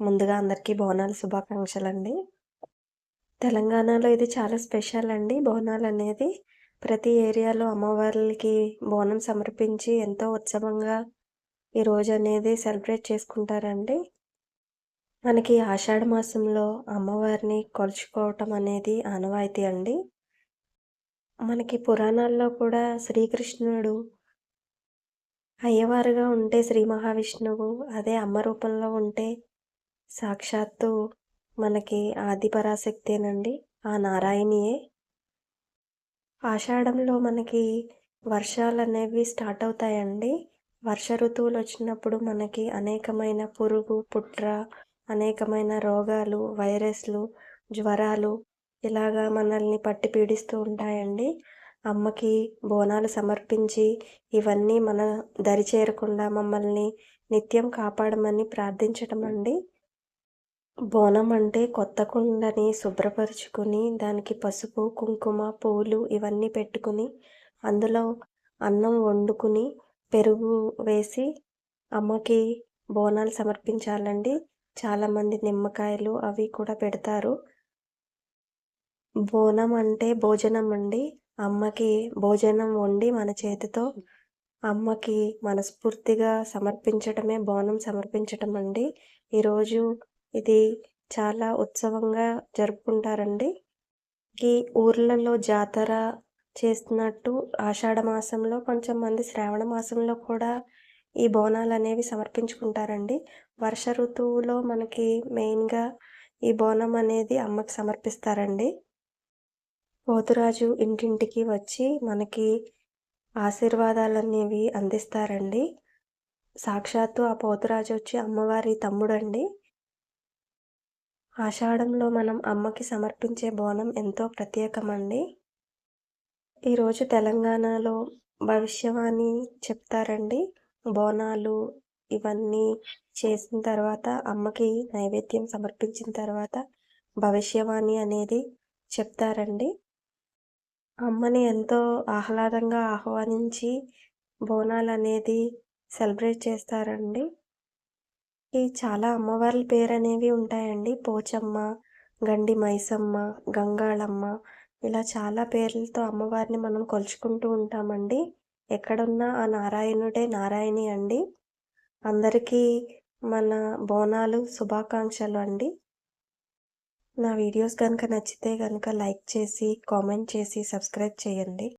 ముందుగా అందరికీ బోనాల శుభాకాంక్షలండి. తెలంగాణలో ఇది చాలా స్పెషల్ అండి బోనాలు అనేది ప్రతి ఏరియాలో అమ్మవార్లకి బోనం సమర్పించి ఎంతో ఉత్సవంగా ఈ అనేది సెలబ్రేట్ చేసుకుంటారండి. మనకి ఆషాఢ మాసంలో అమ్మవారిని కొలుచుకోవటం అనేది ఆనవాయితీ అండి. మనకి పురాణాల్లో కూడా శ్రీకృష్ణుడు అయ్యవారుగా ఉంటే శ్రీ మహావిష్ణువు, అదే అమ్మ రూపంలో ఉంటే సాక్షాత్తు మనకి ఆది పరాశక్తేనండి. ఆ నారాయణియే. ఆషాఢంలో మనకి వర్షాలు అనేవి స్టార్ట్ అవుతాయండి. వర్ష ఋతువులు వచ్చినప్పుడు మనకి అనేకమైన పురుగు, పుట్ర, అనేకమైన రోగాలు, వైరస్లు, జ్వరాలు ఇలాగా మనల్ని పట్టి పీడిస్తూ ఉంటాయండి. అమ్మకి బోనాలు సమర్పించి ఇవన్నీ మన దరి చేరకుండా మమ్మల్ని నిత్యం కాపాడమని ప్రార్థించటం అండి. బోనం అంటే కొత్త కుండని శుభ్రపరుచుకుని దానికి పసుపు, కుంకుమ, పూలు ఇవన్నీ పెట్టుకుని అందులో అన్నం వండుకుని, పెరుగు వేసి అమ్మకి బోనాలు సమర్పించాలండి. చాలామంది నిమ్మకాయలు అవి కూడా పెడతారు. బోనం అంటే భోజనం అండి. అమ్మకి భోజనం వండి మన చేతితో అమ్మకి మనస్ఫూర్తిగా సమర్పించటమే బోనం సమర్పించటం అండి. ఈరోజు ఇది చాలా ఉత్సవంగా జరుపుకుంటారండి. ఈ ఊర్లలో జాతర చేస్తున్నట్టు ఆషాఢ మాసంలో కొంచెం మంది శ్రావణ మాసంలో కూడా ఈ బోనాలు అనేవి సమర్పించుకుంటారండి. వర్ష ఋతువులో మనకి మెయిన్‌గా ఈ బోనం అనేది అమ్మకి సమర్పిస్తారండి. పోతురాజు ఇంటింటికి వచ్చి మనకి ఆశీర్వాదాలనేవి అందిస్తారండి. సాక్షాత్తు ఆ పోతురాజు వచ్చి అమ్మవారి తమ్ముడండి. ఆషాఢంలో మనం అమ్మకి సమర్పించే బోనం ఎంతో ప్రత్యేకమండి. ఈరోజు తెలంగాణలో భవిష్యవాణి చెప్తారండి. బోనాలు ఇవన్నీ చేసిన తర్వాత అమ్మకి నైవేద్యం సమర్పించిన తర్వాత భవిష్యవాణి అనేది చెప్తారండి. అమ్మని ఎంతో ఆహ్లాదంగా ఆహ్వానించి బోనాలు అనేది సెలబ్రేట్ చేస్తారండి. ఈ చాలా అమ్మవార్ల పేరనేవి ఉంటాయండి. పోచమ్మ, గండి మైసమ్మ, గంగాళమ్మ ఇలా చాలా పేర్లతో అమ్మవారిని మనం కొలుచుకుంటూ ఉంటామండి. ఎక్కడున్నా ఆ నారాయణుడే నారాయణి అండి. అందరికీ మన బోనాలు శుభాకాంక్షలు అండి. నా వీడియోస్ కనుక నచ్చితే కనుక లైక్ చేసి, కామెంట్ చేసి, సబ్స్క్రైబ్ చేయండి.